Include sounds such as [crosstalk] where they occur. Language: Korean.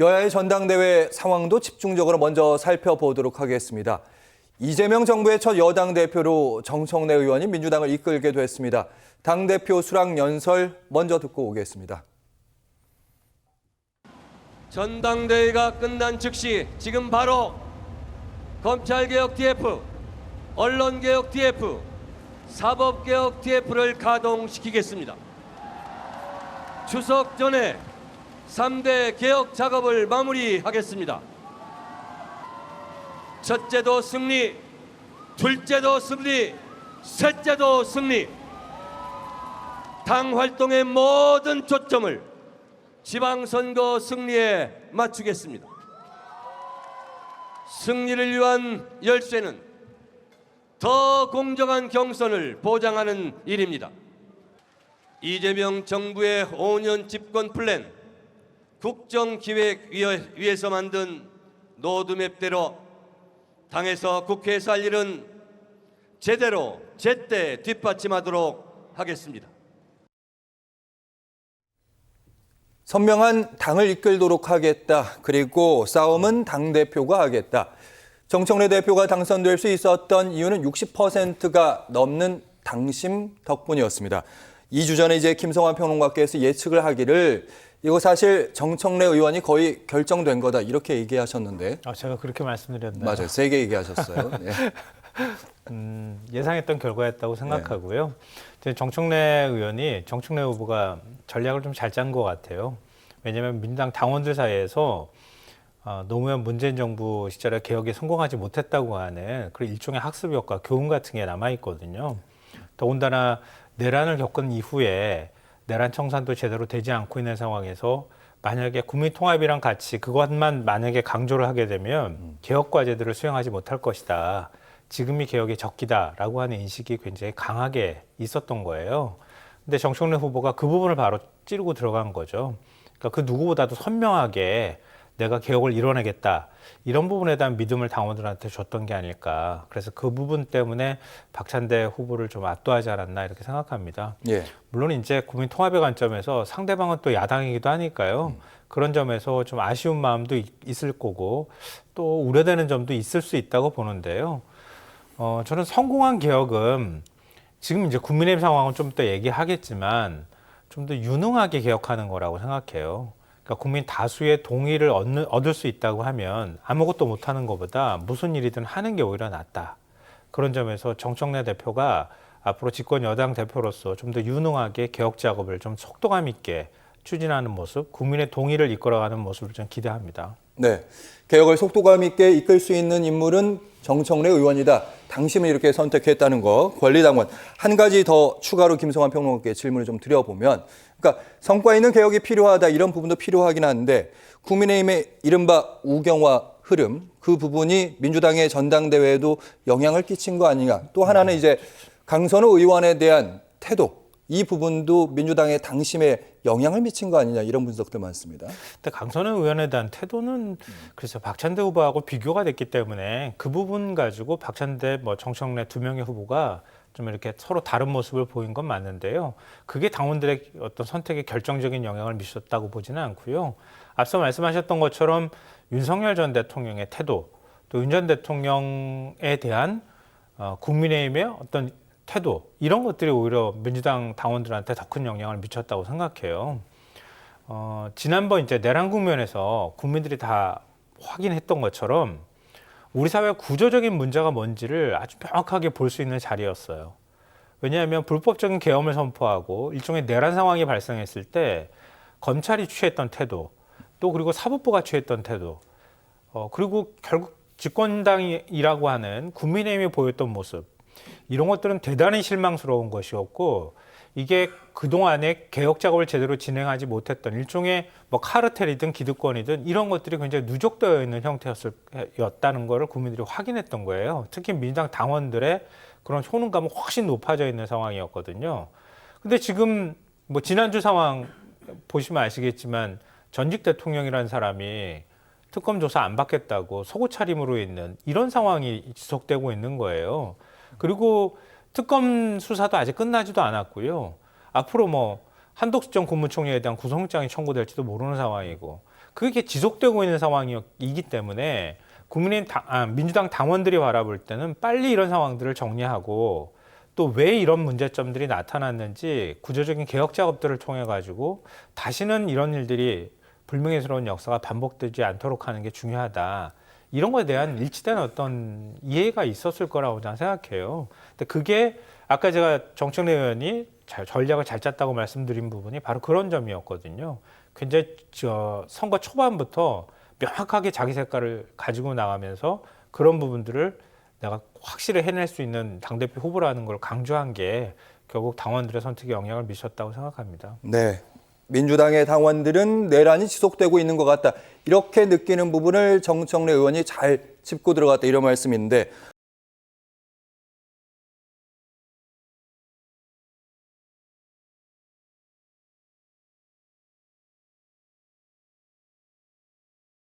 여야의 전당대회 상황도 집중적으로 먼저 살펴보도록 하겠습니다. 이재명 정부의 첫 여당 대표로 정청래 의원이 민주당을 이끌게 됐습니다. 당대표 수락 연설 먼저 듣고 오겠습니다. 전당대회가 끝난 즉시 지금 바로 검찰개혁 TF, 언론개혁 TF, 사법개혁 TF를 가동시키겠습니다. 추석 전에 3대 개혁 작업을 마무리하겠습니다. 첫째도 승리, 둘째도 승리, 셋째도 승리. 당 활동의 모든 초점을 지방선거 승리에 맞추겠습니다. 승리를 위한 열쇠는 더 공정한 경선을 보장하는 일입니다. 이재명 정부의 5년 집권 플랜 국정기획위에서 만든 로드맵대로 당에서 국회에서 할 일은 제대로 제때 뒷받침하도록 하겠습니다. 선명한 당을 이끌도록 하겠다. 그리고 싸움은 당 대표가 하겠다. 정청래 대표가 당선될 수 있었던 이유는 60%가 넘는 당심 덕분이었습니다. 2주 전에 이제 김성환 평론가께서 예측을 하기를 이거 사실 정청래 의원이 거의 결정된 거다 이렇게 얘기하셨는데 아, 제가 그렇게 말씀드렸나요? 맞아요. 세게 얘기하셨어요. 네. [laughs] 음, 예상했던 결과였다고 생각하고요. 이제 정청래 의원이 정청래 후보가 전략을 좀 잘 짠 것 같아요. 왜냐하면 민주당 당원들 사이에서 어, 노무현 문재인 정부 시절에 개혁에 성공하지 못했다고 하는 그 일종의 학습 효과, 교훈 같은 게 남아 있거든요. 더군다나 내란을 겪은 이후에 내란 청산도 제대로 되지 않고 있는 상황에서 만약에 국민 통합이랑 같이 그것만 만약에 강조를 하게 되면 개혁 과제들을 수행하지 못할 것이다. 지금이 개혁의 적기다라고 하는 인식이 굉장히 강하게 있었던 거예요. 근데 정청래 후보가 그 부분을 바로 찌르고 들어간 거죠. 그러니까 그 누구보다도 선명하게 내가 개혁을 이뤄내겠다. 이런 부분에 대한 믿음을 당원들한테 줬던 게 아닐까. 그래서 그 부분 때문에 박찬대 후보를 좀 압도하지 않았나 이렇게 생각합니다. 예. 물론 이제 국민 통합의 관점에서 상대방은 또 야당이기도 하니까요. 그런 점에서 좀 아쉬운 마음도 있- 있을 거고 또 우려되는 점도 있을 수 있다고 보는데요. 어, 저는 성공한 개혁은 지금 이제 국민의힘 상황은 좀 더 얘기하겠지만 좀 더 유능하게 개혁하는 거라고 생각해요. 그러니까 국민 다수의 동의를 얻는, 얻을 수 있다고 하면 아무것도 못하는 것보다 무슨 일이든 하는 게 오히려 낫다. 그런 점에서 정청래 대표가 앞으로 집권 여당 대표로서 좀 더 유능하게 개혁 작업을 좀 속도감 있게 추진하는 모습, 국민의 동의를 이끌어가는 모습을 좀 기대합니다. 네. 개혁을 속도감 있게 이끌 수 있는 인물은 정청래 의원이다. 당심을 이렇게 선택했다는 거. 권리당원. 한 가지 더 추가로 김성환 평론가께 질문을 좀 드려보면, 그러니까 성과 있는 개혁이 필요하다 이런 부분도 필요하긴 한데 국민의힘의 이른바 우경화 흐름 그 부분이 민주당의 전당대회에도 영향을 끼친 거 아니냐. 또 하나는 이제 강선호 의원에 대한 태도. 이 부분도 민주당의 당심에 영향을 미친 거 아니냐 이런 분석도 많습니다. 근데 강선우 의원에 대한 태도는 그래서 박찬대 후보하고 비교가 됐기 때문에 그 부분 가지고 박찬대 뭐 정청래 두 명의 후보가 좀 이렇게 서로 다른 모습을 보인 건 맞는데요. 그게 당원들의 어떤 선택에 결정적인 영향을 미쳤다고 보지는 않고요. 앞서 말씀하셨던 것처럼 윤석열 전 대통령의 태도, 또 윤 전 대통령에 대한 어, 국민의힘의 어떤 태도 이런 것들이 오히려 민주당 당원들한테 더 큰 영향을 미쳤다고 생각해요. 어, 지난번 이제 내란 국면에서 국민들이 다 확인했던 것처럼 우리 사회 구조적인 문제가 뭔지를 아주 명확하게 볼 수 있는 자리였어요. 왜냐하면 불법적인 계엄을 선포하고 일종의 내란 상황이 발생했을 때 검찰이 취했던 태도, 또 그리고 사법부가 취했던 태도, 어, 그리고 결국 집권당이라고 하는 국민의힘이 보였던 모습, 이런 것들은 대단히 실망스러운 것이었고 이게 그동안에 개혁 작업을 제대로 진행하지 못했던 일종의 뭐 카르텔이든 기득권이든 이런 것들이 굉장히 누적되어 있는 형태였다는 것을 국민들이 확인했던 거예요. 특히 민주당 당원들의 그런 효능감은 훨씬 높아져 있는 상황이었거든요. 근데 지금 뭐 지난주 상황 보시면 아시겠지만 전직 대통령이라는 사람이 특검 조사 안 받겠다고 속옷 차림으로 있는 이런 상황이 지속되고 있는 거예요. 그리고 특검 수사도 아직 끝나지도 않았고요. 앞으로 뭐 한독수 전 국무총리에 대한 구속영장이 청구될지도 모르는 상황이고 그게 지속되고 있는 상황이기 때문에 국민의 당, 아, 민주당 당원들이 바라볼 때는 빨리 이런 상황들을 정리하고 또 왜 이런 문제점들이 나타났는지 구조적인 개혁 작업들을 통해 가지고 다시는 이런 일들이 불명예스러운 역사가 반복되지 않도록 하는 게 중요하다. 이런 거에 대한 일치된 어떤 이해가 있었을 거라고 저는 생각해요. 근데 그게 아까 제가 정청래 의원이 잘- 전략을 잘 짰다고 말씀드린 부분이 바로 그런 점이었거든요. 굉장히 저 선거 초반부터 명확하게 자기 색깔을 가지고 나가면서 그런 부분들을 내가 확실히 해낼 수 있는 당대표 후보라는 걸 강조한 게 결국 당원들의 선택에 영향을 미쳤다고 생각합니다. 네. 민주당의 당원들은 내란이 지속되고 있는 것 같다. 이렇게 느끼는 부분을 정청래 의원이 잘 짚고 들어갔다 이런 말씀인데